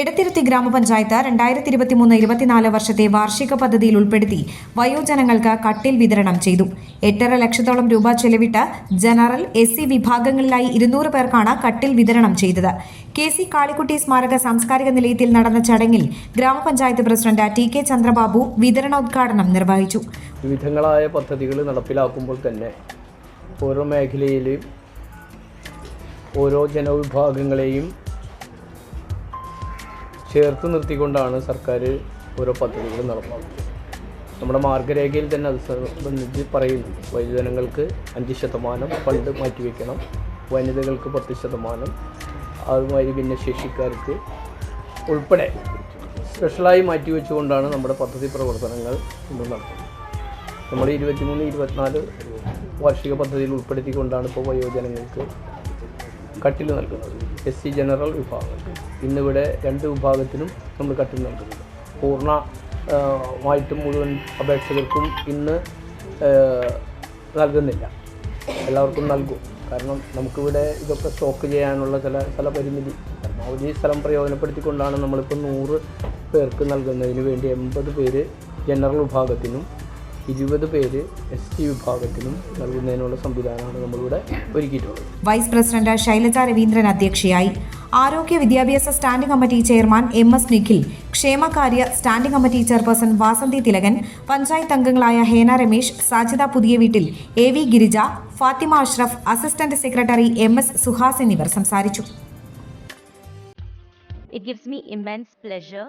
എടത്തിരുത്തി ഗ്രാമപഞ്ചായത്ത് രണ്ടായിരത്തി ഇരുപത്തിമൂന്ന് ഇരുപത്തിനാല് വർഷത്തെ വാർഷിക പദ്ധതിയിൽ ഉൾപ്പെടുത്തി വയോജനങ്ങൾക്ക് കട്ടിൽ വിതരണം ചെയ്തു. എട്ടര ലക്ഷത്തോളം രൂപ ചെലവിട്ട് ജനറൽ എസ് വിഭാഗങ്ങളിലായി ഇരുന്നൂറ് പേർക്കാണ് കട്ടിൽ വിതരണം ചെയ്തത്. കെ സി കാളിക്കുട്ടി സ്മാരക സാംസ്കാരിക നിലയത്തിൽ നടന്ന ചടങ്ങിൽ ഗ്രാമപഞ്ചായത്ത് പ്രസിഡന്റ് ടി കെ ചന്ദ്രബാബു വിതരണോദ്ഘാടനം നിർവഹിച്ചു. വിവിധങ്ങളായ പദ്ധതികൾ നടപ്പിലാക്കുമ്പോൾ തന്നെ ഓരോ മേഖലയിലെയും ഓരോ ജനവിഭാഗങ്ങളെയും ചേർത്ത് നിർത്തിക്കൊണ്ടാണ് സർക്കാർ ഓരോ പദ്ധതികളും നടപ്പാക്കുന്നത് നമ്മുടെ മാർഗരേഖയിൽ തന്നെ അത് സംബന്ധിച്ച് പറയുന്നു. വൈദ്യുതനങ്ങൾക്ക് അഞ്ച് ശതമാനം ഫണ്ട് മാറ്റിവെക്കണം. വനിതകൾക്ക് പത്ത് ശതമാനം. അതുമായി ഭിന്നശേഷിക്കാർക്ക് ഉൾപ്പെടെ സ്പെഷ്യലായി മാറ്റിവെച്ചുകൊണ്ടാണ് നമ്മുടെ പദ്ധതി പ്രവർത്തനങ്ങൾ ഇന്ന് നടത്തുന്നത്. നമ്മൾ ഇരുപത്തിമൂന്ന് ഇരുപത്തിനാല് വാർഷിക പദ്ധതിയിൽ ഉൾപ്പെടുത്തിക്കൊണ്ടാണ് ഇപ്പോൾ വയോജനങ്ങൾക്ക് കട്ടിൽ നൽകുന്നത്. എസ് സി ജനറൽ വിഭാഗം. ഇന്നിവിടെ രണ്ട് വിഭാഗത്തിനും നമ്മൾ കട്ടിൽ നൽകുന്നുണ്ട് പൂർണ മായിട്ടും മുഴുവൻ അപേക്ഷകർക്കും ഇന്ന് നൽകുന്നില്ല. എല്ലാവർക്കും നൽകും. കാരണം നമുക്കിവിടെ ഇതൊക്കെ സ്റ്റോക്ക് ചെയ്യാനുള്ള ചില ചില പരിമിതി. പരമാവധി സ്ഥലം പ്രയോജനപ്പെടുത്തിക്കൊണ്ടാണ് നമ്മളിപ്പോൾ നൂറ് പേർക്ക് നൽകുന്നതിന് വേണ്ടി എൺപത് പേര് ജനറൽ വിഭാഗത്തിനും ഇരുപത് പേര് എസ് ടി വിഭാഗത്തിനും നൽകുന്നതിനുള്ള സംവിധാനമാണ് നമ്മളിവിടെ ഒരുക്കിയിട്ടുള്ളത്. വൈസ് പ്രസിഡന്റ് ശൈലജ രവീന്ദ്രൻ അധ്യക്ഷയായി. ആരോഗ്യ വിദ്യാഭ്യാസ standing committee chairman M S Nikhil ക്ഷേമകാര്യ standing committee chairperson Vasanthi Thilakan panchayat അംഗങ്ങളായ ഹേന രമേശ് സാജിത പുതിയ വീട്ടിൽ A V Girija Fathima Ashraf assistant secretary M S Suhas എന്നിവർ സംസാരിച്ചു. It gives me immense pleasure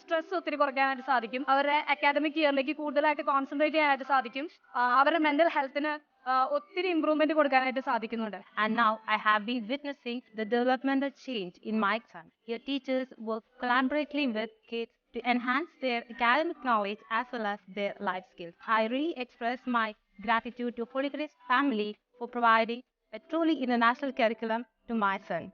stress ഒത്തിരി കുറയ്ക്കാനായിട്ട് സാധിക്കും. അവരുടെ അക്കാദമിക് ഇയറിലേക്ക് കൂടുതലായിട്ട് കോൺസെൻട്രേറ്റ് ചെയ്യാനായിട്ട് സാധിക്കും. അവരുടെ മെന്റൽ ഹെൽത്തിന് ഒത്തിരി ഇംപ്രൂവ്മെന്റ് കൊടുക്കാനായിട്ട് സാധിക്കുന്നുണ്ട്. And now I have been witnessing the developmental change in my son your teachers work collaboratively with kids to enhance their academic knowledge as well as life skills I express my gratitude to Folicris family for providing a truly international curriculum to my son